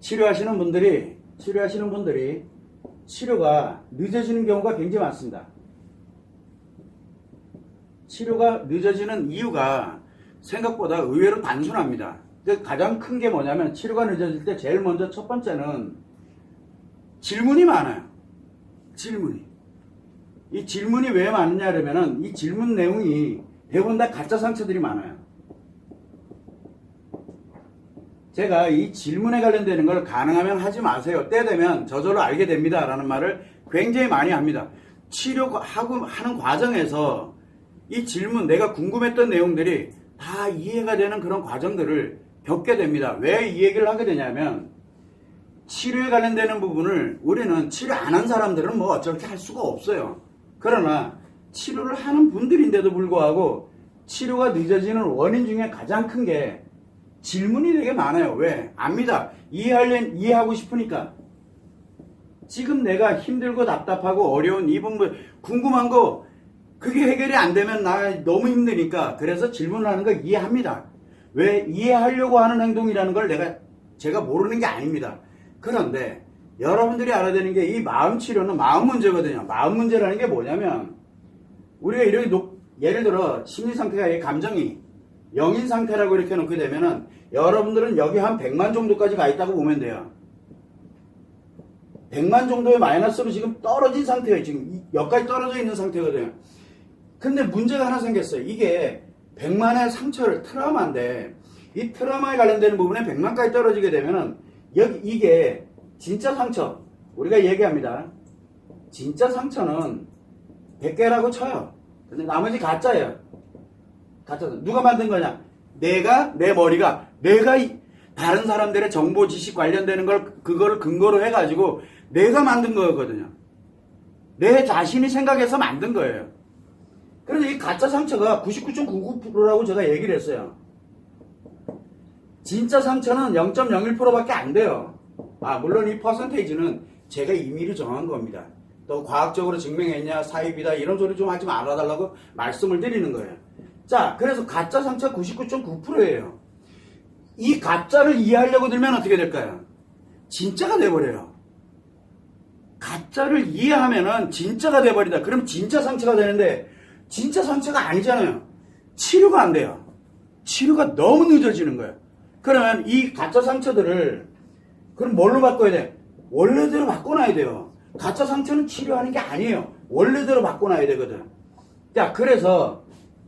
치료하시는 분들이 치료하시는 분들이 치료가 늦어지는 경우가 굉장히 많습니다. 치료가 늦어지는 이유가 생각보다 의외로 단순합니다. 그 가장 큰 게 뭐냐면 치료가 늦어질 때 제일 먼저 첫 번째는 질문이 많아요. 질문이. 이 질문이 왜 많느냐 그러면은 이 질문 내용이 대부분 다 가짜 상처들이 많아요. 제가 이 질문에 관련되는 걸 가능하면 하지 마세요. 때 되면 저절로 알게 됩니다. 라는 말을 굉장히 많이 합니다. 치료하고 하는 과정에서 이 질문, 내가 궁금했던 내용들이 다 이해가 되는 그런 과정들을 겪게 됩니다. 왜 이 얘기를 하게 되냐면 치료에 관련되는 부분을 우리는 치료 안 한 사람들은 뭐 어떻게 할 수가 없어요. 그러나 치료를 하는 분들인데도 불구하고 치료가 늦어지는 원인 중에 가장 큰 게 질문이 되게 많아요. 왜? 압니다. 이해하려, 이해하고 싶으니까. 지금 내가 힘들고 답답하고 어려운 이 부분, 궁금한 거, 그게 해결이 안 되면 나 너무 힘드니까. 그래서 질문을 하는 거 이해합니다. 왜? 이해하려고 하는 행동이라는 걸 내가, 제가 모르는 게 아닙니다. 그런데, 여러분들이 알아야 되는 게 이 마음 치료는 마음 문제거든요. 마음 문제라는 게 뭐냐면, 우리가 이렇게 높, 예를 들어, 심리 상태가 이 감정이 영인 상태라고 이렇게 놓게 되면은 여러분들은 여기 한 100만 정도까지 가 있다고 보면 돼요. 100만 정도의 마이너스로 지금 떨어진 상태예요. 지금 이- 여기까지 떨어져 있는 상태거든요. 근데 문제가 하나 생겼어요. 이게 100만의 상처를 트라우마인데 이 트라우마에 관련되는 부분에 100만까지 떨어지게 되면은 여기 이게 진짜 상처 우리가 얘기합니다. 진짜 상처는 100개라고 쳐요. 근데 나머지 가짜예요. 가짜. 누가 만든 거냐? 내가 내 머리가 내가 이- 다른 사람들의 정보 지식 관련되는 걸 그거를 근거로 해가지고 내가 만든 거거든요. 내 자신이 생각해서 만든 거예요. 그래서 이 가짜 상처가 99.99%라고 제가 얘기를 했어요. 진짜 상처는 0.01%밖에 안 돼요. 아, 물론 이 퍼센테이지는 제가 임의로 정한 겁니다. 또 과학적으로 증명했냐, 사입이다, 이런 소리 좀 하지 말아달라고 말씀을 드리는 거예요. 자, 그래서 가짜 상처 99.9%예요. 이 가짜를 이해하려고 들면 어떻게 될까요? 진짜가 돼버려요. 가짜를 이해하면은 진짜가 돼버리다. 그럼 진짜 상처가 되는데 진짜 상처가 아니잖아요. 치료가 안 돼요. 치료가 너무 늦어지는 거예요. 그러면 이 가짜 상처들을 그럼 뭘로 바꿔야 돼? 원래대로 바꿔놔야 돼요. 가짜 상처는 치료하는 게 아니에요. 원래대로 바꿔놔야 되거든. 자, 그래서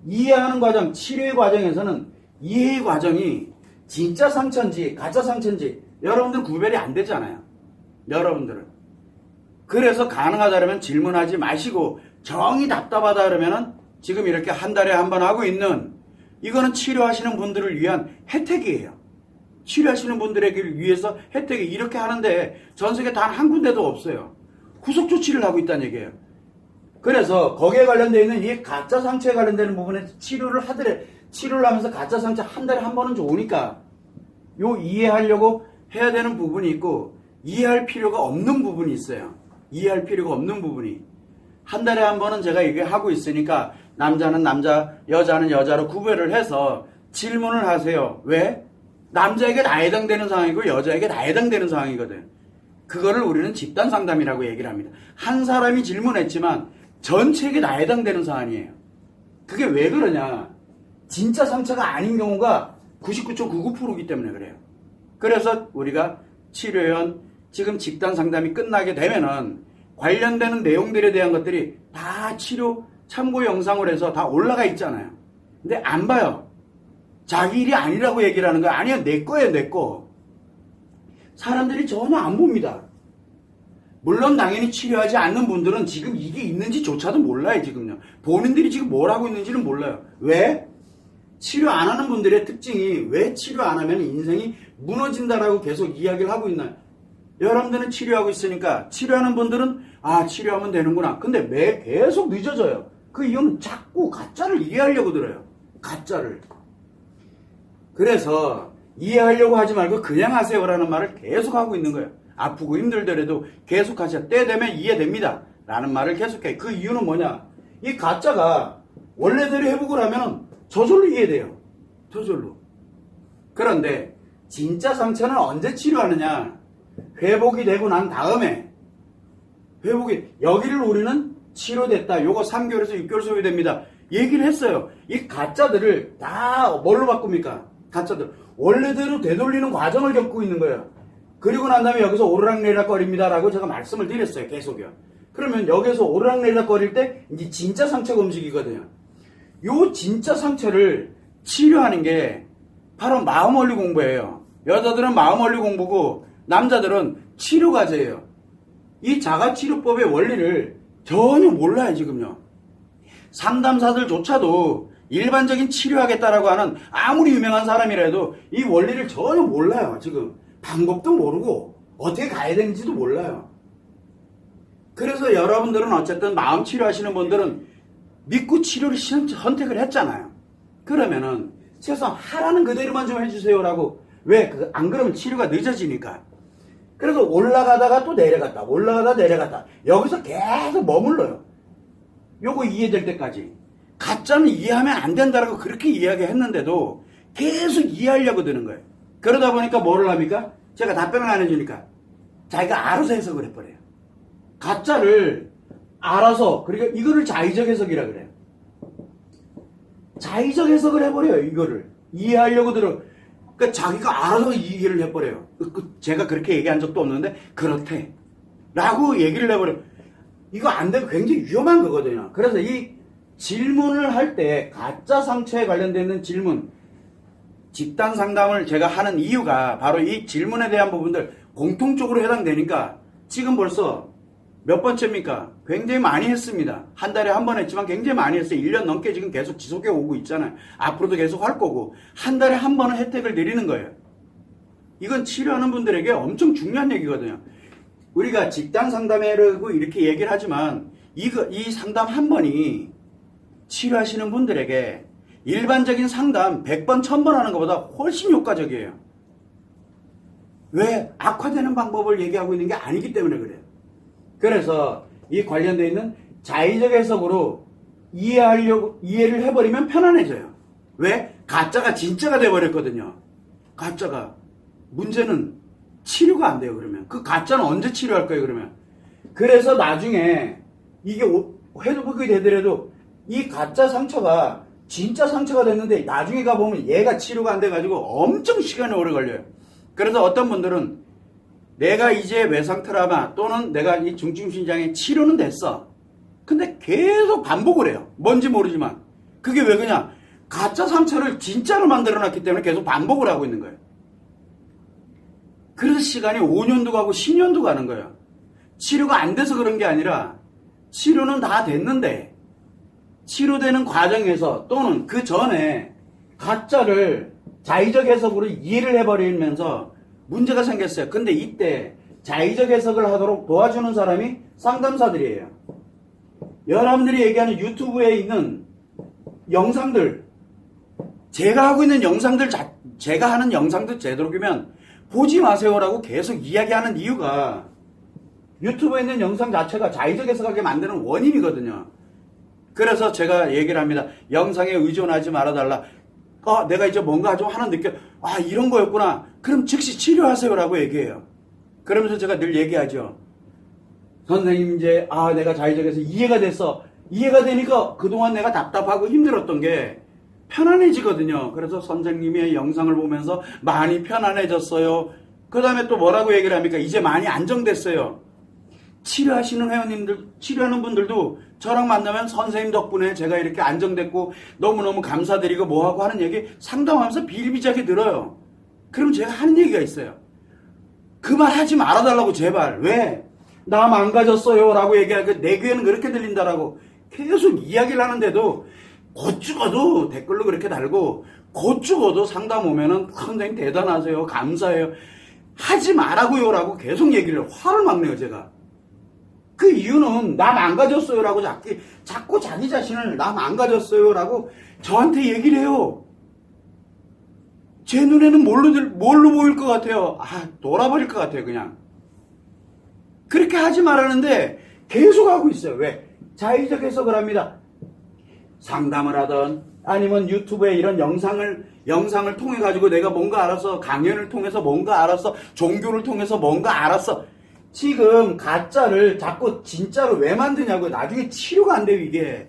이해하는 과정, 치료의 과정에서는 이해의 과정이 진짜 상처인지 가짜 상처인지 여러분들 구별이 안 되잖아요. 여러분들은. 그래서 가능하다면 질문하지 마시고 정이 답답하다 그러면은 지금 이렇게 한 달에 한 번 하고 있는 이거는 치료하시는 분들을 위한 혜택이에요. 치료하시는 분들에게 위해서 혜택이 이렇게 하는데 전 세계 단 한 군데도 없어요. 후속 조치를 하고 있다는 얘기예요. 그래서 거기에 관련되어 있는 이 가짜 상처에 관련되는 부분에 치료를 하더래 치료를 하면서 가짜 상처 한 달에 한 번은 좋으니까 요 이해하려고 해야 되는 부분이 있고 이해할 필요가 없는 부분이 있어요. 이해할 필요가 없는 부분이 한 달에 한 번은 제가 이게 하고 있으니까 남자는 남자, 여자는 여자로 구별을 해서 질문을 하세요. 왜? 남자에게 다 해당되는 상황이고 여자에게 다 해당되는 상황이거든. 그거를 우리는 집단 상담이라고 얘기를 합니다. 한 사람이 질문했지만 전체에게 다 해당되는 사안이에요. 그게 왜 그러냐? 진짜 상처가 아닌 경우가 99.99%이기 때문에 그래요. 그래서 우리가 치료원 지금 집단 상담이 끝나게 되면은 관련되는 내용들에 대한 것들이 다 치료 참고 영상을 해서 다 올라가 있잖아요. 근데 안 봐요. 자기 일이 아니라고 얘기를 하는 거야. 아니요, 내 거예요, 내 거. 사람들이 전혀 안 봅니다. 물론 당연히 치료하지 않는 분들은 지금 이게 있는지조차도 몰라요, 지금요. 본인들이 지금 뭘 하고 있는지는 몰라요. 왜? 치료 안 하는 분들의 특징이 왜 치료 안 하면 인생이 무너진다라고 계속 이야기를 하고 있나요? 여러분들은 치료하고 있으니까 치료하는 분들은 아 치료하면 되는구나. 근데 매 계속 늦어져요. 그 이유는 자꾸 가짜를 이해하려고 들어요. 가짜를. 그래서 이해하려고 하지 말고 그냥 하세요라는 말을 계속 하고 있는 거예요. 아프고 힘들더라도 계속 하세요. 때 되면 이해됩니다. 라는 말을 계속해. 그 이유는 뭐냐? 이 가짜가 원래대로 회복을 하면 저절로 이해돼요. 저절로. 그런데 진짜 상처는 언제 치료하느냐? 회복이 되고 난 다음에 회복이 여기를 우리는 치료됐다. 요거 3개월에서 6개월 소요됩니다. 얘기를 했어요. 이 가짜들을 다 뭘로 바꿉니까? 가짜들 원래대로 되돌리는 과정을 겪고 있는 거예요. 그리고 난 다음에 여기서 오르락내리락 거립니다라고 제가 말씀을 드렸어요. 계속요. 그러면 여기서 오르락내리락 거릴 때 이제 진짜 상처가 움직이거든요. 요 진짜 상처를 치료하는 게 바로 마음 원리 공부예요. 여자들은 마음 원리 공부고 남자들은 치료 과제예요. 이 자가 치료법의 원리를 전혀 몰라요, 지금요. 상담사들조차도 일반적인 치료하겠다라고 하는 아무리 유명한 사람이라도 이 원리를 전혀 몰라요, 지금. 방법도 모르고 어떻게 가야 되는지도 몰라요. 그래서 여러분들은 어쨌든 마음 치료하시는 분들은 믿고 치료를 신- 선택을 했잖아요. 그러면은 최소한 하라는 그대로만 좀 해주세요라고 왜? 그- 안 그러면 치료가 늦어지니까. 그래서 올라가다가 또 내려갔다, 올라가다 내려갔다. 여기서 계속 머물러요. 요거 이해될 때까지. 가짜는 이해하면 안 된다라고 그렇게 이야기했는데도 계속 이해하려고 드는 거예요. 그러다 보니까 뭐를 합니까? 제가 답변을 안 해주니까 자기가 알아서 해석을 해버려요. 가짜를 알아서, 그러니까 이거를 자의적 해석이라 그래요. 자의적 해석을 해버려요, 이거를. 이해하려고 들어. 그러니까 자기가 알아서 이해를 해버려요. 그- 그 제가 그렇게 얘기한 적도 없는데, 그렇대. 라고 얘기를 해버려요. 이거 안 되면 굉장히 위험한 거거든요. 그래서 이 질문을 할 때, 가짜 상처에 관련되어 있는 질문, 집단 상담을 제가 하는 이유가 바로 이 질문에 대한 부분들 공통적으로 해당되니까 지금 벌써 몇 번째입니까? 굉장히 많이 했습니다. 한 달에 한 번 했지만 굉장히 많이 했어요. 1년 넘게 지금 계속 지속해 오고 있잖아요. 앞으로도 계속 할 거고 한 달에 한 번은 혜택을 드리는 거예요. 이건 치료하는 분들에게 엄청 중요한 얘기거든요. 우리가 집단 상담회라고 이렇게 얘기를 하지만 이거 이 상담 한 번이 치료하시는 분들에게 일반적인 상담 100번, 1000번 하는 것보다 훨씬 효과적이에요. 왜? 악화되는 방법을 얘기하고 있는 게 아니기 때문에 그래요. 그래서 이 관련되어 있는 자의적 해석으로 이해하려고, 이해를 해버리면 편안해져요. 왜? 가짜가 진짜가 돼버렸거든요. 가짜가. 문제는 치료가 안 돼요, 그러면. 그 가짜는 언제 치료할 거예요, 그러면? 그래서 나중에 이게 오- 회복이 되더라도 이 가짜 상처가 진짜 상처가 됐는데 나중에 가보면 얘가 치료가 안 돼가지고 엄청 시간이 오래 걸려요. 그래서 어떤 분들은 내가 이제 외상 트라우마 또는 내가 이 중증신장의 치료는 됐어. 근데 계속 반복을 해요. 뭔지 모르지만. 그게 왜 그냥 가짜 상처를 진짜로 만들어 놨기 때문에 계속 반복을 하고 있는 거예요. 그래서 시간이 5년도 가고 10년도 가는 거예요. 치료가 안 돼서 그런 게 아니라 치료는 다 됐는데 치료되는 과정에서 또는 그 전에 가짜를 자의적 해석으로 이해를 해버리면서 문제가 생겼어요. 근데 이때 자의적 해석을 하도록 도와주는 사람이 상담사들이에요. 여러분들이 얘기하는 유튜브에 있는 영상들, 제가 하고 있는 영상들, 자- 제가 하는 영상들 되도록이면 보지 마세요라고 계속 이야기하는 이유가 유튜브에 있는 영상 자체가 자의적 해석하게 만드는 원인이거든요. 그래서 제가 얘기를 합니다. 영상에 의존하지 말아달라. 아, 내가 이제 뭔가 좀 하나 느껴. 아, 이런 거였구나. 그럼 즉시 치료하세요라고 얘기해요. 그러면서 제가 늘 얘기하죠. 선생님 이제 아 내가 자의적에서 이해가 됐어. 이해가 되니까 그동안 내가 답답하고 힘들었던 게 편안해지거든요. 그래서 선생님의 영상을 보면서 많이 편안해졌어요. 그 다음에 또 뭐라고 얘기를 합니까? 이제 많이 안정됐어요. 치료하시는 회원님들, 치료하는 분들도 저랑 만나면 선생님 덕분에 제가 이렇게 안정됐고 너무너무 감사드리고 뭐하고 하는 얘기 상담하면서 비일비재하게 들어요. 그럼 제가 하는 얘기가 있어요. 그 말 하지 말아달라고 제발. 왜? 나 망가졌어요. 라고 얘기하고 내 귀에는 그렇게 들린다라고 계속 이야기를 하는데도 곧 죽어도 댓글로 그렇게 달고 곧 죽어도 상담 오면은 선생님 대단하세요. 감사해요. 하지 말라고요 라고 계속 얘기를 화를 막 내요 제가. 그 이유는 나 망가졌어요라고 자꾸, 자꾸 자기 자신을 나 망가졌어요라고 저한테 얘기를 해요. 제 눈에는 뭘로, 들- 뭘로 보일 것 같아요? 아, 돌아버릴 것 같아요, 그냥. 그렇게 하지 말라는데 계속 하고 있어요. 왜? 자의적 해석을 합니다. 상담을 하던 아니면 유튜브에 이런 영상을 영상을 통해 가지고 내가 뭔가 알았어. 강연을 통해서 뭔가 알았어. 종교를 통해서 뭔가 알았어. 지금 가짜를 자꾸 진짜로 왜 만드냐고 나중에 치료가 안 돼요, 이게.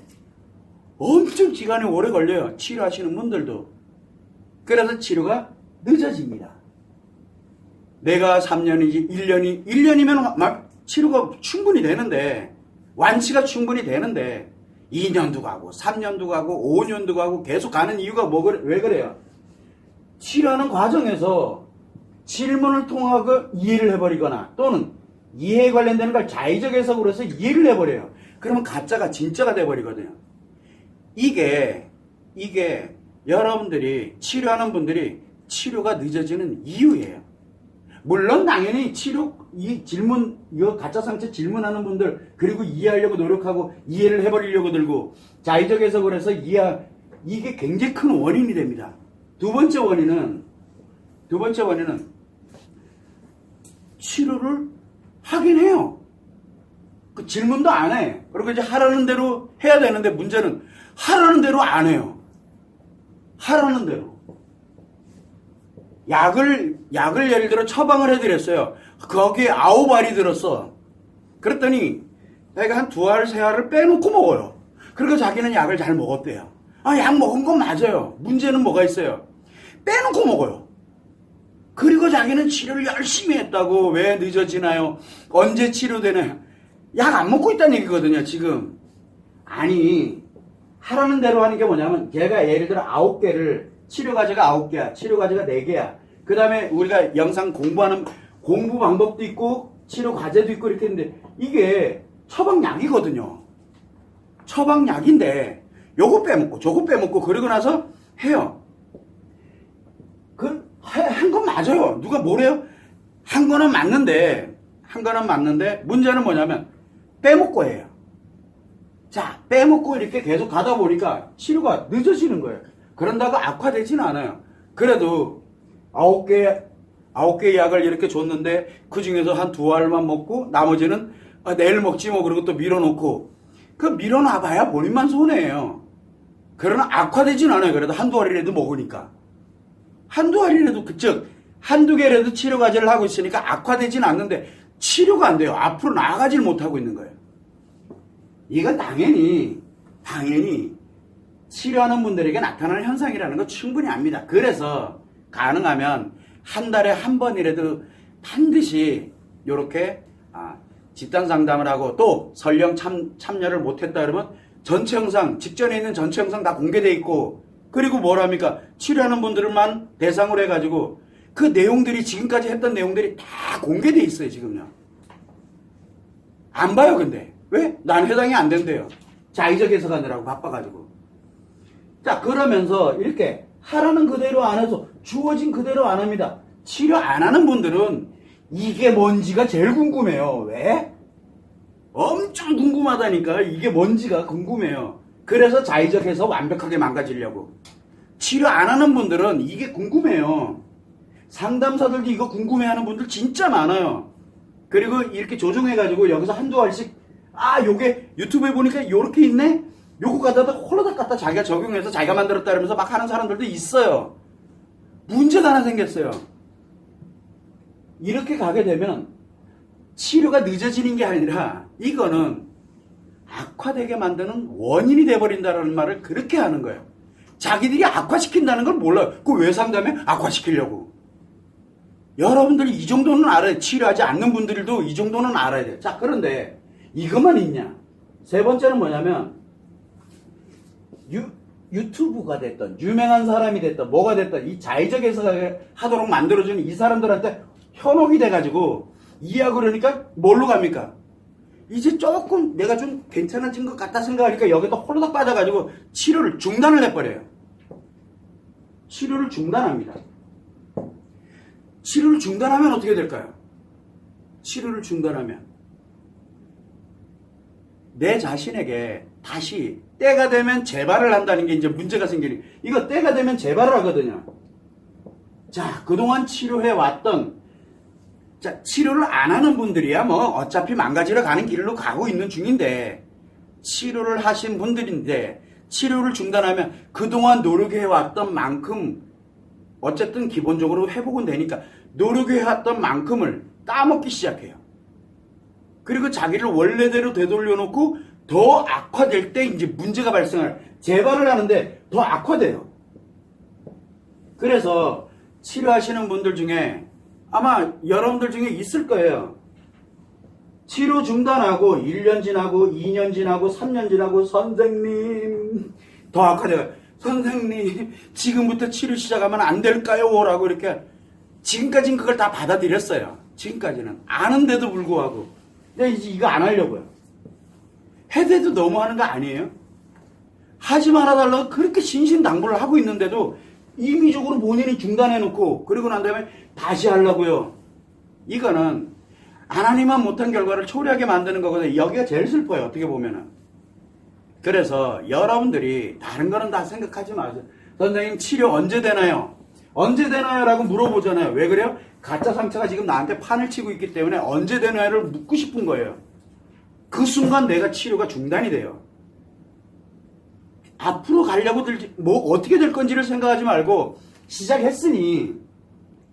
엄청 기간이 오래 걸려요. 치료하시는 분들도. 그래서 치료가 늦어집니다. 내가 3년이지 1년이 1년이면 막 치료가 충분히 되는데 완치가 충분히 되는데 2년도 가고 3년도 가고 5년도 가고 계속 가는 이유가 뭐 왜 그래요? 치료하는 과정에서 질문을 통하고 이해를 해버리거나 또는 이해에 관련되는 걸 자의적 해석으로 해서 이해를 해버려요. 그러면 가짜가 진짜가 돼버리거든요. 이게 이게 여러분들이 치료하는 분들이 치료가 늦어지는 이유예요. 물론 당연히 치료 이 질문 이거 가짜 상처 질문하는 분들 그리고 이해하려고 노력하고 이해를 해버리려고 들고 자의적 해석을 해서 이해 이게 굉장히 큰 원인이 됩니다. 두 번째 원인은 두 번째 원인은 치료를 하긴 해요. 그 질문도 안 해. 그리고 이제 하라는 대로 해야 되는데 문제는 하라는 대로 안 해요. 하라는 대로. 약을, 약을 예를 들어 처방을 해드렸어요. 거기에 아홉 알이 들었어. 그랬더니 내가 한 두 알, 세 알을 빼놓고 먹어요. 그리고 자기는 약을 잘 먹었대요. 아, 약 먹은 건 맞아요. 문제는 뭐가 있어요? 빼놓고 먹어요. 그리고 자기는 치료를 열심히 했다고 왜 늦어지나요? 언제 치료되나요? 약 안 먹고 있다는 얘기거든요, 지금. 아니, 하라는 대로 하는 게 뭐냐면, 걔가 예를 들어 아홉 개를, 치료 과제가 아홉 개야, 치료 과제가 네 개야. 그 다음에 우리가 영상 공부하는, 공부 방법도 있고, 치료 과제도 있고 이렇게 했는데, 이게 처방약이거든요. 처방약인데, 요거 빼먹고, 저거 빼먹고, 그러고 나서 해요. 맞아요. 누가 뭐래요? 한 거는 맞는데, 한 거는 맞는데, 문제는 뭐냐면, 빼먹고 해요. 자, 빼먹고 이렇게 계속 가다 보니까 치료가 늦어지는 거예요. 그런다고 악화되지는 않아요. 그래도 아홉 개, 아홉 개 약을 이렇게 줬는데 그 중에서 한 두 알만 먹고 나머지는 아, 내일 먹지 뭐 그러고 또 밀어놓고 그 밀어놔봐야 본인만 손해예요. 그러나 악화되지는 않아요. 그래도 한두 알이라도 먹으니까. 한두 알이라도 그즉 한두 개라도 치료 과제를 하고 있으니까 악화되지는 않는데 치료가 안 돼요. 앞으로 나아가질 못하고 있는 거예요. 이건 당연히 당연히 치료하는 분들에게 나타나는 현상이라는 거 충분히 압니다. 그래서 가능하면 한 달에 한 번이라도 반드시 이렇게 아, 집단 상담을 하고 또 설령 참, 참여를 못했다 그러면 전체 영상 직전에 있는 전체 영상 다 공개돼 있고 그리고 뭐랍니까 치료하는 분들만 대상으로 해가지고 그 내용들이 지금까지 했던 내용들이 다 공개돼 있어요 지금요. 안 봐요 근데 왜? 난 해당이 안 된대요. 자의적 해석하느라고 바빠가지고. 자 그러면서 이렇게 하라는 그대로 안 해서 주어진 그대로 안 합니다. 치료 안 하는 분들은 이게 뭔지가 제일 궁금해요. 왜? 엄청 궁금하다니까 이게 뭔지가 궁금해요. 그래서 자의적 해서 완벽하게 망가지려고. 치료 안 하는 분들은 이게 궁금해요. 상담사들도 이거 궁금해하는 분들 진짜 많아요. 그리고 이렇게 조정해가지고 여기서 한두 알씩 아 요게 유튜브에 보니까 요렇게 있네? 요거 갖다가 홀라닥 갖다 자기가 적용해서 자기가 만들었다 이러면서 막 하는 사람들도 있어요. 문제가 하나 생겼어요. 이렇게 가게 되면 치료가 늦어지는 게 아니라 이거는 악화되게 만드는 원인이 돼버린다는 말을 그렇게 하는 거예요. 자기들이 악화시킨다는 걸 몰라요. 그 왜 상담해? 악화시키려고. 여러분들이 이 정도는 알아요. 치료하지 않는 분들도 이 정도는 알아야 돼요. 자, 그런데 이것만 있냐? 세 번째는 뭐냐면 유, 유튜브가 됐던 유명한 사람이 됐던 뭐가 됐던 이 자의적 해석을 하도록 만들어주는 이 사람들한테 현혹이 돼가지고 이해하고 그러니까 뭘로 갑니까? 이제 조금 내가 좀 괜찮아진 것 같다 생각하니까 여기다 홀딱 빠져가지고 치료를 중단을 해버려요. 치료를 중단합니다. 치료를 중단하면 어떻게 될까요? 치료를 중단하면 내 자신에게 다시 때가 되면 재발을 한다는 게 이제 문제가 생기니 이거 때가 되면 재발을 하거든요. 자, 그동안 치료해 왔던 자, 치료를 안 하는 분들이야 뭐 어차피 망가지러 가는 길로 가고 있는 중인데 치료를 하신 분들인데 치료를 중단하면 그동안 노력해 왔던 만큼 어쨌든 기본적으로 회복은 되니까 노력해왔던 만큼을 따먹기 시작해요. 그리고 자기를 원래대로 되돌려 놓고 더 악화될 때 이제 문제가 발생할 재발을 하는데 더 악화돼요. 그래서 치료하시는 분들 중에 아마 여러분들 중에 있을 거예요. 치료 중단하고 1년 지나고 2년 지나고 3년 지나고 선생님 더 악화돼요. 선생님 지금부터 치료 시작하면 안 될까요? 라고 이렇게 지금까지는 그걸 다 받아들였어요. 지금까지는 아는데도 불구하고 근데 이제 이거 안 하려고요. 해대도 너무 하는 거 아니에요? 하지 말아달라고 그렇게 신신당부를 하고 있는데도 임의적으로 본인이 중단해놓고 그리고 난 다음에 다시 하려고요. 이거는 하나님만 못한 결과를 초래하게 만드는 거거든요. 여기가 제일 슬퍼요. 어떻게 보면은. 그래서 여러분들이 다른 거는 다 생각하지 마세요. 선생님 치료 언제 되나요? 언제 되나요? 라고 물어보잖아요. 왜 그래요? 가짜 상처가 지금 나한테 판을 치고 있기 때문에 언제 되나요를 묻고 싶은 거예요. 그 순간 내가 치료가 중단이 돼요. 앞으로 가려고 들지, 뭐 어떻게 될 건지를 생각하지 말고 시작했으니,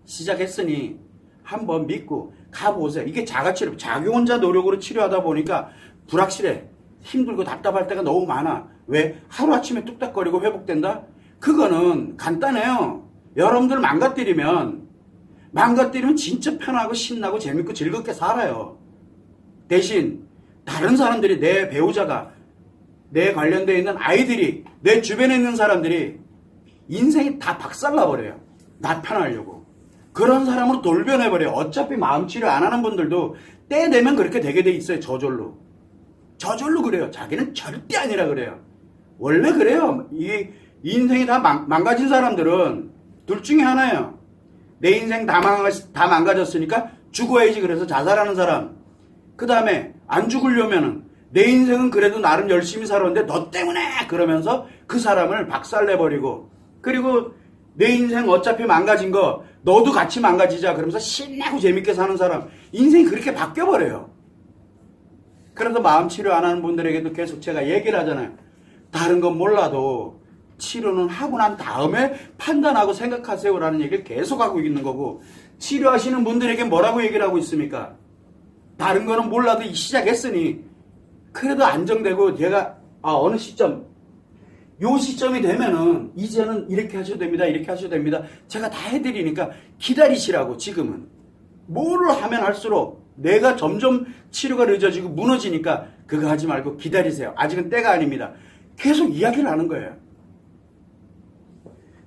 시작했으니 한번 믿고 가보세요. 이게 자가치료, 자기 혼자 노력으로 치료하다 보니까 불확실해. 힘들고 답답할 때가 너무 많아. 왜? 하루아침에 뚝딱거리고 회복된다? 그거는 간단해요. 여러분들 망가뜨리면, 망가뜨리면 진짜 편하고 신나고 재밌고 즐겁게 살아요. 대신, 다른 사람들이 내 배우자가, 내 관련되어 있는 아이들이, 내 주변에 있는 사람들이 인생이 다 박살나버려요. 나 편하려고. 그런 사람으로 돌변해버려요. 어차피 마음 치료 안 하는 분들도 때 되면 그렇게 되게 돼 있어요. 저절로. 저절로 그래요. 자기는 절대 아니라 그래요. 원래 그래요. 이 인생이 다 망, 망가진 사람들은 둘 중에 하나예요. 내 인생 다, 망가, 다 망가졌으니까 죽어야지 그래서 자살하는 사람. 그 다음에 안 죽으려면은 내 인생은 그래도 나름 열심히 살았는데 너 때문에 그러면서 그 사람을 박살내버리고 그리고 내 인생 어차피 망가진 거 너도 같이 망가지자 그러면서 신나고 재밌게 사는 사람 인생이 그렇게 바뀌어버려요. 그래서 마음 치료 안 하는 분들에게도 계속 제가 얘기를 하잖아요. 다른 건 몰라도 치료는 하고 난 다음에 판단하고 생각하세요라는 얘기를 계속 하고 있는 거고 치료하시는 분들에게 뭐라고 얘기를 하고 있습니까? 다른 거는 몰라도 시작했으니 그래도 안정되고 제가 아 어느 시점 요 시점이 되면은 이제는 이렇게 하셔도 됩니다. 이렇게 하셔도 됩니다. 제가 다 해드리니까 기다리시라고 지금은 뭐를 하면 할수록 내가 점점 치료가 늦어지고 무너지니까 그거 하지 말고 기다리세요. 아직은 때가 아닙니다. 계속 이야기를 하는 거예요.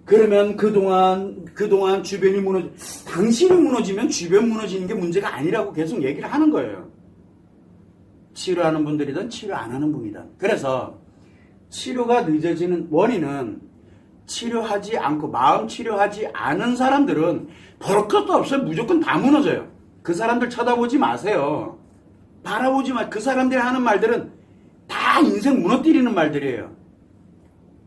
그러면 그동안, 그동안 주변이 무너지, 당신이 무너지면 주변 무너지는 게 문제가 아니라고 계속 얘기를 하는 거예요. 치료하는 분들이든 치료 안 하는 분이든. 그래서 치료가 늦어지는 원인은 치료하지 않고 마음 치료하지 않은 사람들은 버릴 것도 없어요. 무조건 다 무너져요. 그 사람들 쳐다보지 마세요. 바라보지 마. 그 사람들이 하는 말들은 다 인생 무너뜨리는 말들이에요.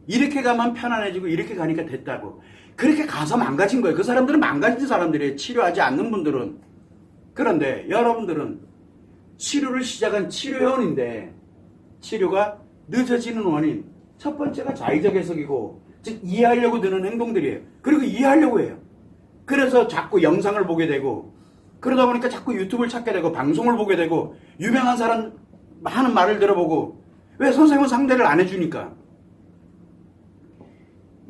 이렇게 가면 편안해지고 이렇게 가니까 됐다고. 그렇게 가서 망가진 거예요. 그 사람들은 망가진 사람들이에요. 치료하지 않는 분들은. 그런데 여러분들은 치료를 시작한 치료원인데 치료가 늦어지는 원인. 첫 번째가 자의적 해석이고 즉 이해하려고 드는 행동들이에요. 그리고 이해하려고 해요. 그래서 자꾸 영상을 보게 되고 그러다 보니까 자꾸 유튜브를 찾게 되고 방송을 보게 되고 유명한 사람 하는 말을 들어보고 왜 선생님은 상대를 안 해주니까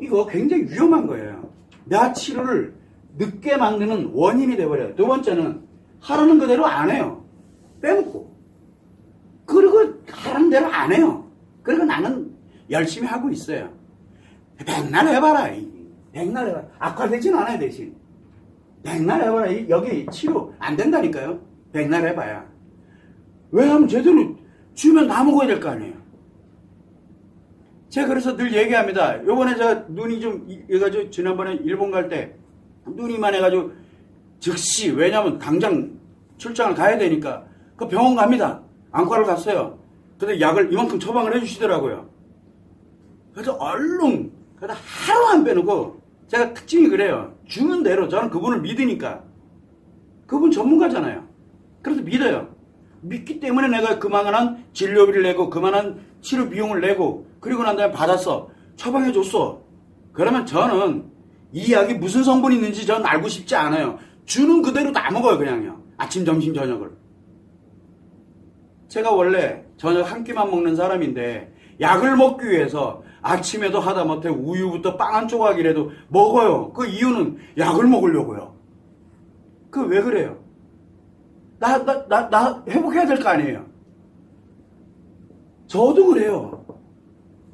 이거 굉장히 위험한 거예요. 나 치료를 늦게 만드는 원인이 돼버려요. 두 번째는 하라는 그대로 안 해요. 빼먹고. 그리고 하라는 대로 안 해요. 그리고 나는 열심히 하고 있어요. 백날 해봐라. 백날 해봐라. 악화되진 않아요, 대신. 백날 해봐라. 여기 치료 안 된다니까요. 백날 해봐야. 왜 하면 제대로 주면 다 먹어야 될 거 아니에요. 제가 그래서 늘 얘기합니다. 요번에 제가 눈이 좀, 해가지고 지난번에 일본 갈 때 눈이 만 해가지고 즉시, 왜냐면 당장 출장을 가야 되니까 그 병원 갑니다. 안과를 갔어요. 근데 약을 이만큼 처방을 해주시더라고요. 그래서 얼른, 그래도 하루 안 빼놓고 제가 특징이 그래요. 주는 대로 저는 그분을 믿으니까. 그분 전문가잖아요. 그래서 믿어요. 믿기 때문에 내가 그만한 진료비를 내고 그만한 치료 비용을 내고 그리고 난 다음에 받았어. 처방해 줬어. 그러면 저는 이 약이 무슨 성분이 있는지 전 알고 싶지 않아요. 주는 그대로 다 먹어요, 그냥요. 아침, 점심, 저녁을. 제가 원래 저녁 한 끼만 먹는 사람인데 약을 먹기 위해서 아침에도 하다못해 우유부터 빵 한 조각이라도 먹어요. 그 이유는 약을 먹으려고요. 그 왜 그래요? 나, 나, 나, 나 회복해야 될 거 아니에요. 저도 그래요.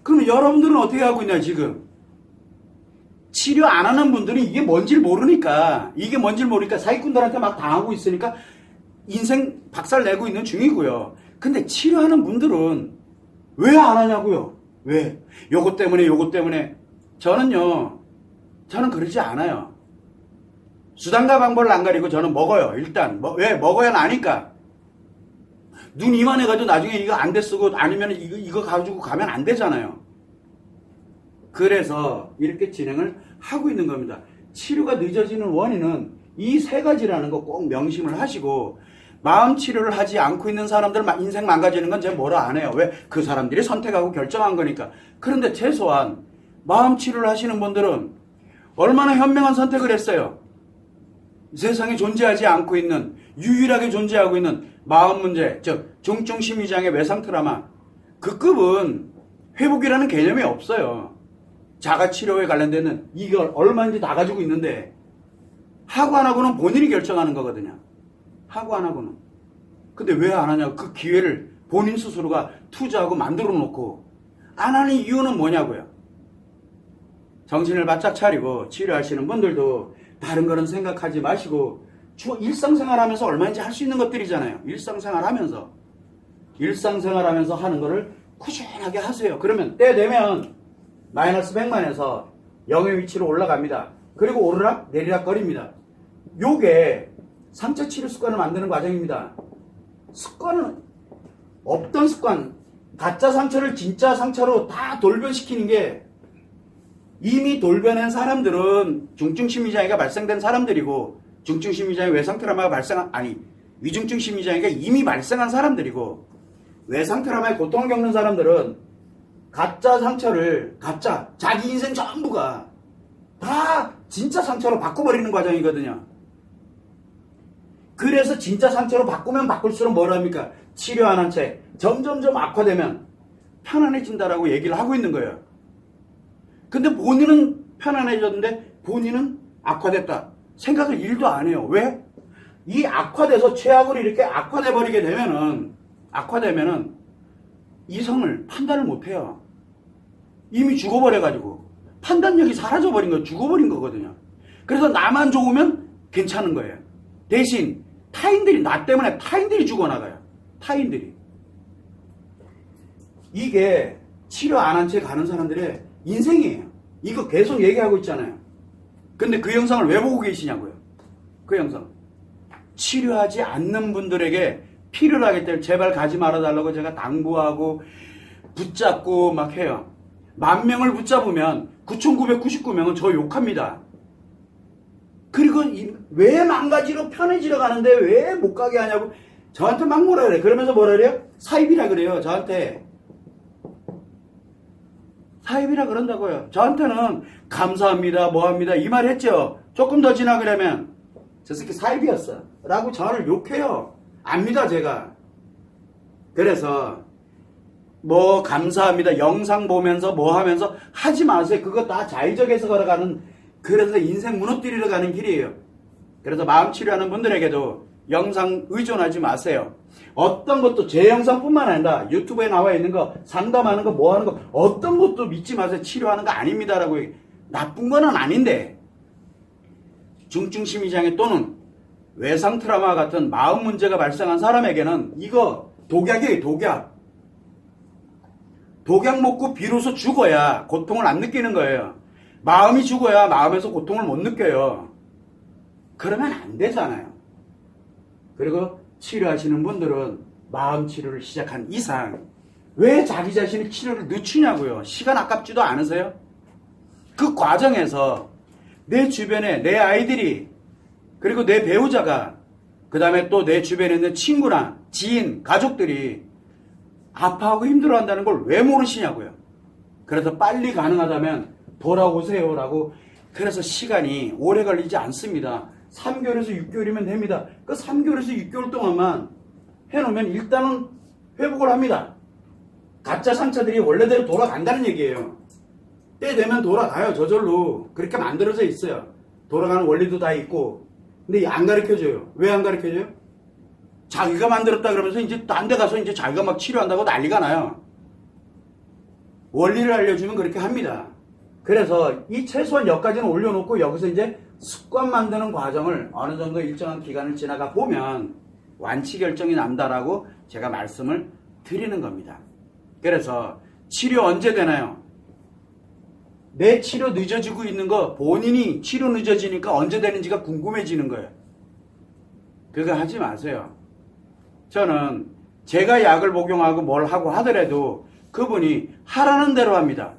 그럼 여러분들은 어떻게 하고 있냐, 지금? 치료 안 하는 분들은 이게 뭔지 모르니까, 이게 뭔지 모르니까 사기꾼들한테 막 당하고 있으니까 인생 박살 내고 있는 중이고요. 근데 치료하는 분들은 왜 안 하냐고요? 왜? 요것 때문에, 요것 때문에. 저는요, 저는 그러지 않아요. 수단과 방법을 안 가리고 저는 먹어요. 일단. 뭐, 왜? 먹어야 나니까. 눈 이만해 가지고 나중에 이거 안돼 쓰고 아니면 이거, 이거 가지고 가면 안 되잖아요. 그래서 이렇게 진행을 하고 있는 겁니다. 치료가 늦어지는 원인은 이 세 가지라는 거 꼭 명심을 하시고 마음 치료를 하지 않고 있는 사람들 마- 인생 망가지는 건 제가 뭐라 안 해요. 왜? 그 사람들이 선택하고 결정한 거니까. 그런데 최소한 마음 치료를 하시는 분들은 얼마나 현명한 선택을 했어요. 세상에 존재하지 않고 있는 유일하게 존재하고 있는 마음 문제, 즉 중증 심리장애 외상 트라우마 그 급은 회복이라는 개념이 없어요. 자가 치료에 관련되는 이걸 얼마인지 다 가지고 있는데 하고 안 하고는 본인이 결정하는 거거든요. 하고 안 하고는. 근데 왜 안 하냐? 그 기회를 본인 스스로가 투자하고 만들어 놓고 안 하는 이유는 뭐냐고요? 정신을 바짝 차리고 치료하시는 분들도 다른 거는 생각하지 마시고 주 일상생활 하면서 얼마인지 할 수 있는 것들이잖아요. 일상생활 하면서. 일상생활 하면서 하는 거를 꾸준하게 하세요. 그러면 때 되면 마이너스 100만에서 0의 위치로 올라갑니다. 그리고 오르락 내리락 거립니다. 요게 상처 치료 습관을 만드는 과정입니다. 습관은 없던 습관, 가짜 상처를 진짜 상처로 다 돌변시키는 게 이미 돌변한 사람들은 중증 심리장애가 발생된 사람들이고 중증 심리장애 외상 트라우마가 발생한 아니 위중증 심리장애가 이미 발생한 사람들이고 외상 트라우마에 고통을 겪는 사람들은 가짜 상처를 가짜 자기 인생 전부가 다 진짜 상처로 바꿔버리는 과정이거든요. 그래서 진짜 상처로 바꾸면 바꿀수록 뭐랍니까? 치료 안 한 채 점점점 악화되면 편안해진다라고 얘기를 하고 있는 거예요. 근데 본인은 편안해졌는데 본인은 악화됐다. 생각을 일도 안 해요. 왜? 이 악화돼서 최악으로 이렇게 악화돼 버리게 되면은 악화되면은 이성을 판단을 못 해요. 이미 죽어버려 가지고 판단력이 사라져 버린 거 죽어버린 거거든요. 그래서 나만 좋으면 괜찮은 거예요. 대신 타인들이 나 때문에 타인들이 죽어나가요. 타인들이. 이게 치료 안 한 채 가는 사람들의 인생이에요. 이거 계속 얘기하고 있잖아요. 근데 그 영상을 왜 보고 계시냐고요. 그 영상. 치료하지 않는 분들에게 필요를 하기 때문에 제발 가지 말아달라고 제가 당부하고 붙잡고 막 해요. 만 명을 붙잡으면 9,999명은 저 욕합니다. 그리고 이- 왜 망가지로 편해지러 가는데 왜 못 가게 하냐고 저한테 막 뭐라 그래. 그러면서 뭐라 그래요? 사입이라 그래요. 저한테. 사입이라 그런다고요. 저한테는 감사합니다, 뭐합니다 이 말 했죠. 조금 더 지나 그러면 저 새끼 사입이었어. 라고 저를 욕해요. 압니다, 제가. 그래서 뭐 감사합니다. 영상 보면서 뭐 하면서 하지 마세요. 그거 다 자의적에서 걸어가는 그래서 인생 무너뜨리러 가는 길이에요. 그래서 마음 치료하는 분들에게도 영상 의존하지 마세요. 어떤 것도 제 영상뿐만 아니라 유튜브에 나와 있는 거 상담하는 거 뭐 하는 거 어떤 것도 믿지 마세요. 치료하는 거 아닙니다라고 나쁜 거는 아닌데 중증 심리장애 또는 외상 트라우마 같은 마음 문제가 발생한 사람에게는 이거 독약이에요. 독약. 독약 먹고 비로소 죽어야 고통을 안 느끼는 거예요. 마음이 죽어야 마음에서 고통을 못 느껴요. 그러면 안 되잖아요. 그리고 치료하시는 분들은 마음 치료를 시작한 이상 왜 자기 자신의 치료를 늦추냐고요. 시간 아깝지도 않으세요? 그 과정에서 내 주변에 내 아이들이 그리고 내 배우자가 그 다음에 또 내 주변에 있는 친구나 지인, 가족들이 아파하고 힘들어한다는 걸 왜 모르시냐고요. 그래서 빨리 가능하다면 돌아오세요라고 그래서 시간이 오래 걸리지 않습니다. 3개월에서 6개월이면 됩니다. 그 3개월에서 6개월 동안만 해놓으면 일단은 회복을 합니다. 가짜 상처들이 원래대로 돌아간다는 얘기예요. 때 되면 돌아가요. 저절로. 그렇게 만들어져 있어요. 돌아가는 원리도 다 있고. 근데 안 가르쳐줘요. 왜 안 가르쳐줘요? 자기가 만들었다 그러면서 이제 딴 데 가서 이제 자기가 막 치료한다고 난리가 나요. 원리를 알려주면 그렇게 합니다. 그래서 이 최소한 여기까지는 올려놓고 여기서 이제 습관 만드는 과정을 어느 정도 일정한 기간을 지나가 보면 완치 결정이 난다라고 제가 말씀을 드리는 겁니다. 그래서 치료 언제 되나요? 내 치료 늦어지고 있는 거 본인이 치료 늦어지니까 언제 되는지가 궁금해지는 거예요. 그거 하지 마세요. 저는 제가 약을 복용하고 뭘 하고 하더라도 그분이 하라는 대로 합니다.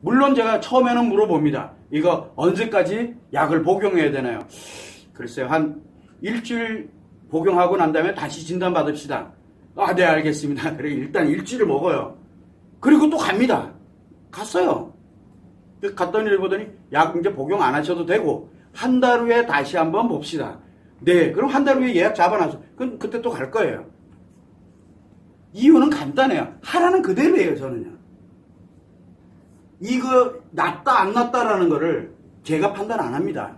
물론 제가 처음에는 물어봅니다. 이거 언제까지 약을 복용해야 되나요? 글쎄요, 한 일주일 복용하고 난 다음에 다시 진단 받읍시다. 아, 네, 알겠습니다. 그래, 일단 일주일을 먹어요. 그리고 또 갑니다. 갔어요. 그 갔더니 보더니 약 이제 복용 안 하셔도 되고 한 달 후에 다시 한번 봅시다. 네, 그럼 한 달 후에 예약 잡아놔서 그때 또 갈 거예요. 이유는 간단해요. 하라는 그대로예요, 저는요. 이거 낫다 안 낫다라는 거를 제가 판단 안 합니다.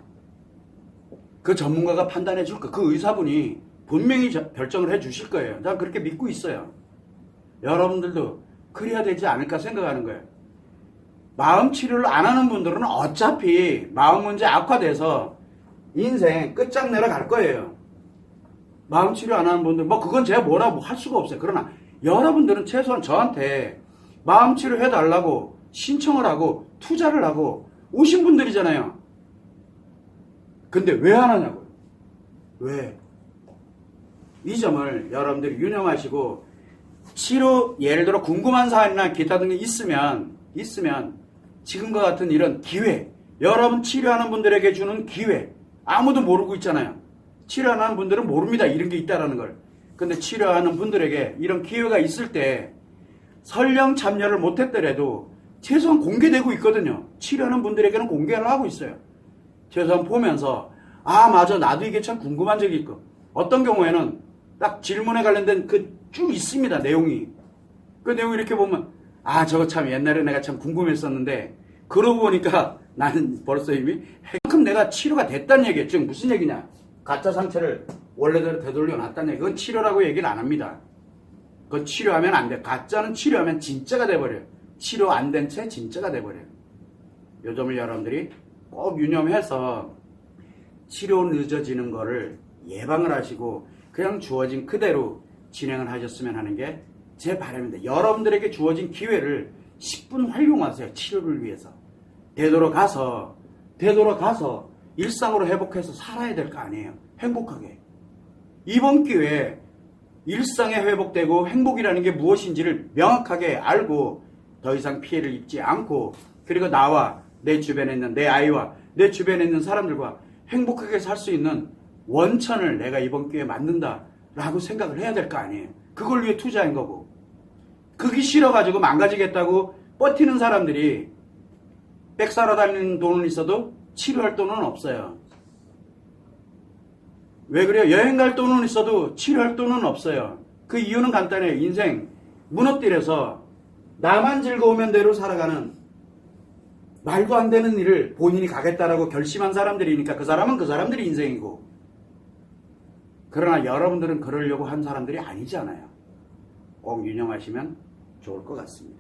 그 전문가가 판단해 줄 거, 그 의사분이 분명히 저- 결정을 해 주실 거예요. 난 그렇게 믿고 있어요. 여러분들도 그래야 되지 않을까 생각하는 거예요. 마음 치료를 안 하는 분들은 어차피 마음 문제 악화돼서 인생 끝장내러 갈 거예요. 마음 치료 안 하는 분들, 뭐 그건 제가 뭐라고 할 수가 없어요. 그러나 여러분들은 최소한 저한테 마음 치료 해달라고 신청을 하고 투자를 하고 오신 분들이잖아요. 근데 왜 안 하냐고요? 왜? 이 점을 여러분들이 유념하시고 치료 예를 들어 궁금한 사안이나 기타 등이 있으면 있으면 지금과 같은 이런 기회 여러분 치료하는 분들에게 주는 기회 아무도 모르고 있잖아요. 치료하는 분들은 모릅니다. 이런 게 있다라는 걸. 근데 치료하는 분들에게 이런 기회가 있을 때 설령 참여를 못했더라도 최소한 공개되고 있거든요. 치료하는 분들에게는 공개를 하고 있어요. 최소한 보면서 아 맞아. 나도 이게 참 궁금한 적이 있고. 어떤 경우에는 딱 질문에 관련된 그 쭉 있습니다 내용이. 그 내용 이렇게 보면 아 저거 참 옛날에 내가 참 궁금했었는데 그러고 보니까 나는 벌써 이미 그만큼 내가 치료가 됐다는 얘기겠죠 무슨 얘기냐? 가짜 상처를 원래대로 되돌려 놨다는 얘기. 그건 치료라고 얘기는 안 합니다. 그건 치료하면 안돼. 가짜는 치료하면 진짜가 돼버려요 치료 안 된 채 진짜가 돼버려요 요 점을 여러분들이 꼭 유념해서 치료 늦어지는 거를 예방을 하시고 그냥 주어진 그대로 진행을 하셨으면 하는 게 제 바람입니다. 여러분들에게 주어진 기회를 10분 활용하세요. 치료를 위해서. 되돌아가서 되돌아가서 일상으로 회복해서 살아야 될 거 아니에요. 행복하게. 이번 기회에 일상에 회복되고 행복이라는 게 무엇인지를 명확하게 알고 더 이상 피해를 입지 않고 그리고 나와 내 주변에 있는 내 아이와 내 주변에 있는 사람들과 행복하게 살 수 있는 원천을 내가 이번 기회에 만든다라고 생각을 해야 될 거 아니에요. 그걸 위해 투자한 거고. 그게 싫어가지고 망가지겠다고 버티는 사람들이 백 사러 다니는 돈은 있어도 치료할 돈은 없어요. 왜 그래요? 여행 갈 돈은 있어도 치료할 돈은 없어요. 그 이유는 간단해요. 인생 무너뜨려서 나만 즐거우면 대로 살아가는 말도 안 되는 일을 본인이 가겠다라고 결심한 사람들이니까 그 사람은 그 사람들이 인생이고 그러나 여러분들은 그러려고 한 사람들이 아니잖아요. 꼭 유념하시면 좋을 것 같습니다.